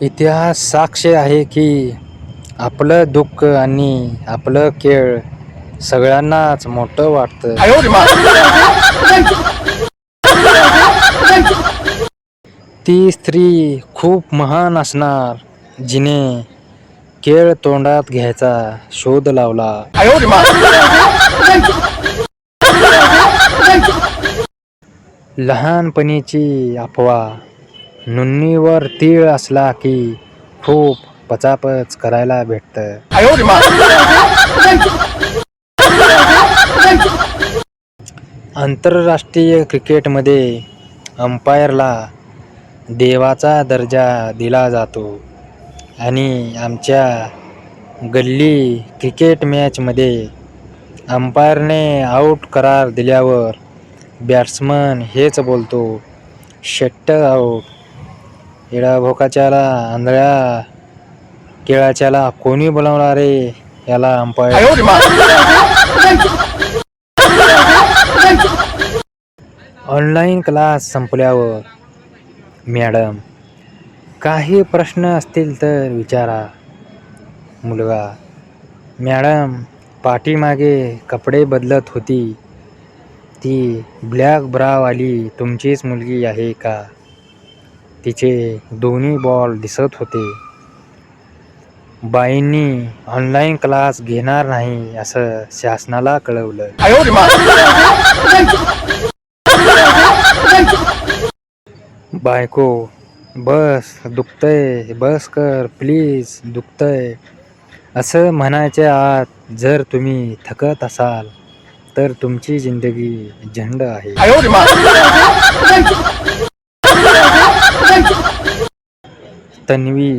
इतिहास साक्ष आहे की आपलं दुःख आणि आपलं खेळ सगळ्यांनाच मोठं वाटतं. ती स्त्री खूप महान असणार जिने केळ तोंडात घ्यायचा शोध लावला. लहानपणीची अफवा. नुन्नीवर तीळ असला की खूप पचापच करायला भेटतं. आंतरराष्ट्रीय क्रिकेटमध्ये अंपायरला देवाचा दर्जा दिला जातो आणि आमच्या गल्ली क्रिकेट मॅचमध्ये अंपायरने आऊट करार दिल्यावर बॅट्समन हेच बोलतो. षट्ट आऊट येडा भोकाच्याला आंधळ्या केळाच्याला कोणी बोलावणार रे? याला अंपायर. ऑनलाईन क्लास संपल्यावर. मॅडम काही प्रश्न असतील तर विचारा. मुलगा मॅडम पाठीमागे कपडे बदलत होती. ती ब्लॅक ब्रावाली तुमचीच मुलगी आहे का? तिचे दोन्ही बॉल दिसत होते. बाईंनी ऑनलाईन क्लास घेणार नाही असं शासनाला कळवलं. बायको बस दुखतंय बस कर प्लीज दुखतंय. असं म्हणायच्या आत जर तुम्ही थकत असाल तर तुमची जिंदगी झंड आहे. तन्वी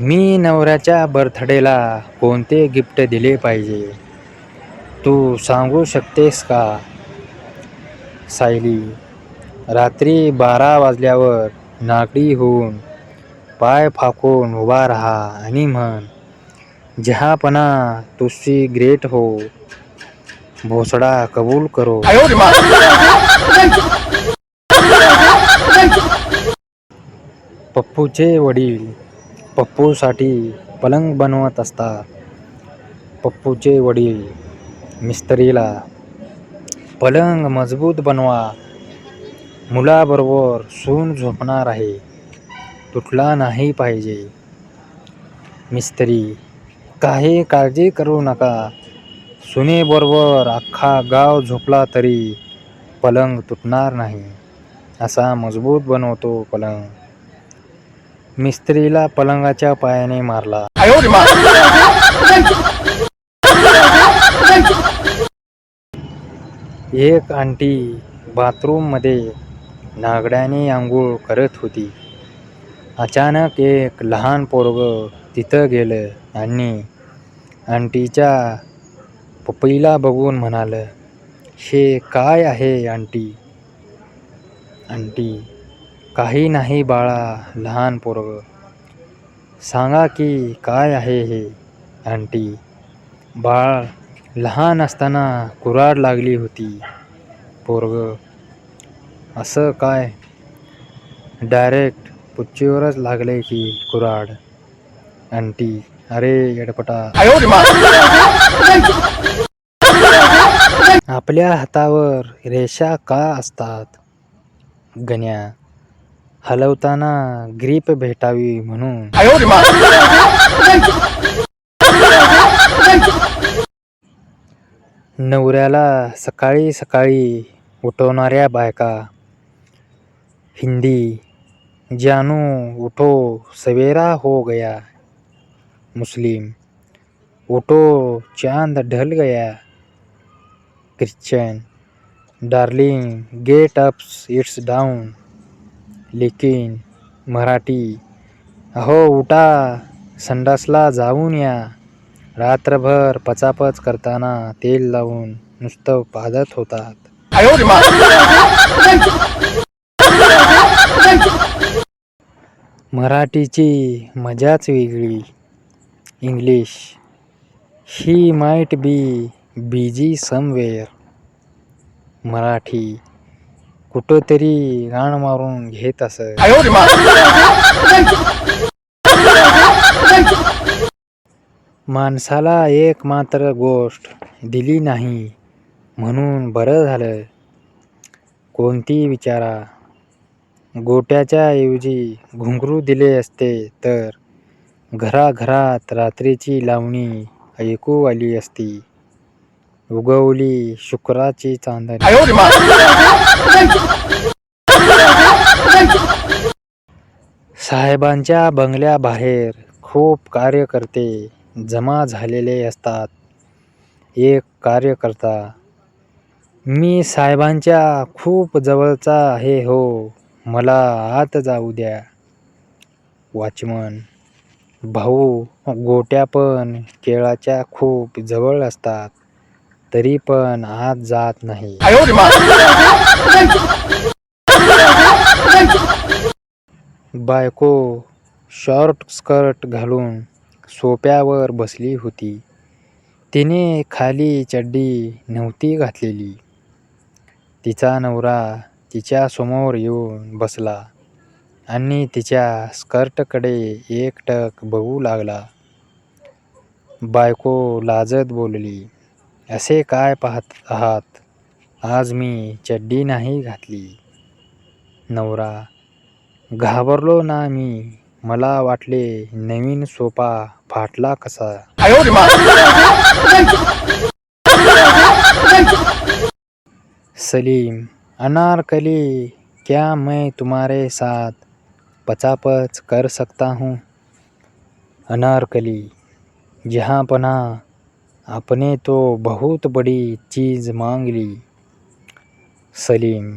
मी नवऱ्याच्या बर्थडेला कोणते गिफ्ट दिले पाहिजे? तू सांगू शकतेस का? सायली रात्री बारा वाजल्यावर नागडी होऊन पाय फाकून उभा राहा आणि म्हण जहापणा तुझी ग्रेट हो. भोसडा कबूल करो. पप्पूचे वडील पप्पूसाठी पलंग बनवत असतात. पप्पूचे वडील मिस्त्रीला पलंग मजबूत बनवा. मुलाबरोबर सून झोपणार आहे. तुटला नाही पाहिजे. मिस्त्री काही काळजी करू नका. सुनेबरोबर अख्खा गाव झोपला तरी पलंग तुटणार नाही. असा मजबूत बनवतो पलंग. मिस्त्रीला पलंगाच्या पायाने मारला. एक आंटी बाथरूममध्ये नागड्याने आंघोळ करत होती. अचानक एक लहान पोरग तिथं गेलं आणि आंटीच्या पपईला बघून म्हणालं हे काय आहे आंटी? आंटी काही नाही बाळा लहान पोरग. सांगा की काय आहे हे आंटी? बाळ लहान असताना कुऱ्हाड लागली होती पोरग. असं काय? डायरेक्ट पुच्चीवरच लागले की कुऱ्हाड. आंटी अरे येडपटा. आपल्या हातावर रेषा का असतात? गण्या हलवताना ग्रीप भेटावी म्हणून. नवऱ्याला सकाळी सकाळी उठवणाऱ्या बायका. हिंदी जानू उठो सवेरा हो गया. मुस्लिम। ओटो चांद ढल गया Christian darling get ups it's down लेकिन मराठी अहो उठा संडासला जाऊन या। रात्रभर पचापच करताना तेल लावून नुसतं पादत होतात. मराठीची मजाच वेगळी. English he might be busy somewhere Marathi. कुठंतरी राण गाण मारून घेत असत माणसाला एक मात्र गोष्ट दिली नाही म्हणून बरं झालं. कोणती विचारा. गोट्याच्या ऐवजी घुंगरू दिले असते तर घराघरात रात्रीची लावणी ऐकू आली असती. उगवली शुक्राची चांदणी. साहेबांच्या बंगल्याबाहेर खूप कार्यकर्ते जमा झालेले असतात. एक कार्यकर्ता मी साहेबांच्या खूप जवळचा आहे हो मला आत जाऊ द्या. वॉचमन भाऊ गोट्या पण केळाच्या खूप जवळ असतात. तरी पण आत जात नाही. बायको शॉर्ट स्कर्ट घालून सोप्यावर बसली होती. तिने खाली चड्डी नव्हती घातलेली. तिचा नवरा तिच्या समोर येऊन बसला. आणि तिच्या स्कर्टकडे एकटक बघू लागला. बायको लाजत बोलली असे काय पाहत आहात? आज मी चड्डी नाही घातली. नवरा घाबरलो ना मी. मला वाटले नवीन सोपा फाटला कसा. सलीम अनारकली क्या मैं तुम्हारे साथ? पचापच कर सकता हूँ। अनारकली जहाँ पना आपने तो बहुत बड़ी चीज़ मांग ली। सलीम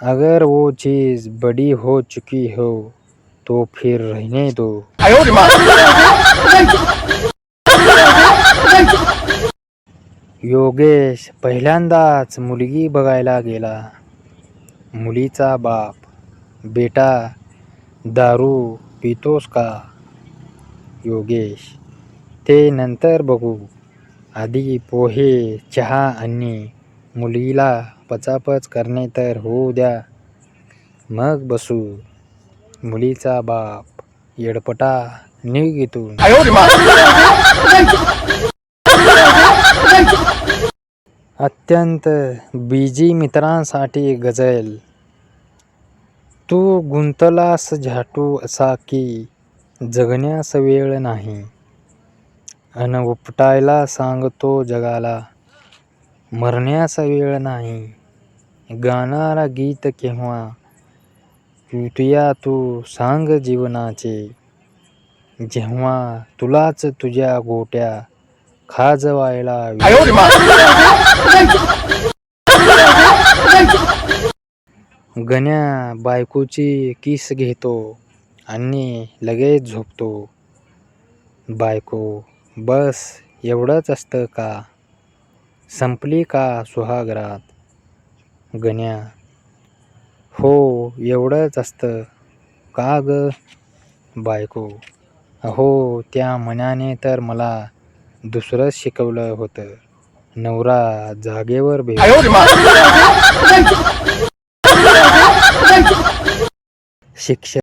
अगर वो चीज़ बड़ी हो चुकी हो तो फिर रहने दो। योगेश पहिल्यांदाच मुलगी बघायला गेला। मुलीचा बाप बेटा दारू पितोस का योगेश? ते नंतर बघू. आधी पोहे चहा आणि मुलीला पचापच करणे तर होऊ द्या. मग बसू. मुलीचा बाप येडपटा निघ इथून. अत्यंत बिजी मित्रांसाठी गझल तू गुंतलास झाटू असा की जगण्यास वेळ नाही. अन उपटायला सांगतो जगाला मरण्यास वेळ नाही. गाणारा गीत केव्हा तुया तू सांग जीवनाचे जेव्हा तुलाच तुझ्या गोट्या खाजवायला गण्या बायकोची किस घेतो आणि लगेच झोपतो. बायको बस एवढंच असतं का? संपली का सुहागरात? गण्या हो एवढंच असतं. का ग? बायको अहो त्या मनाने तर मला दुसरंच शिकवलं होतं. नवरा जागेवर बे fişek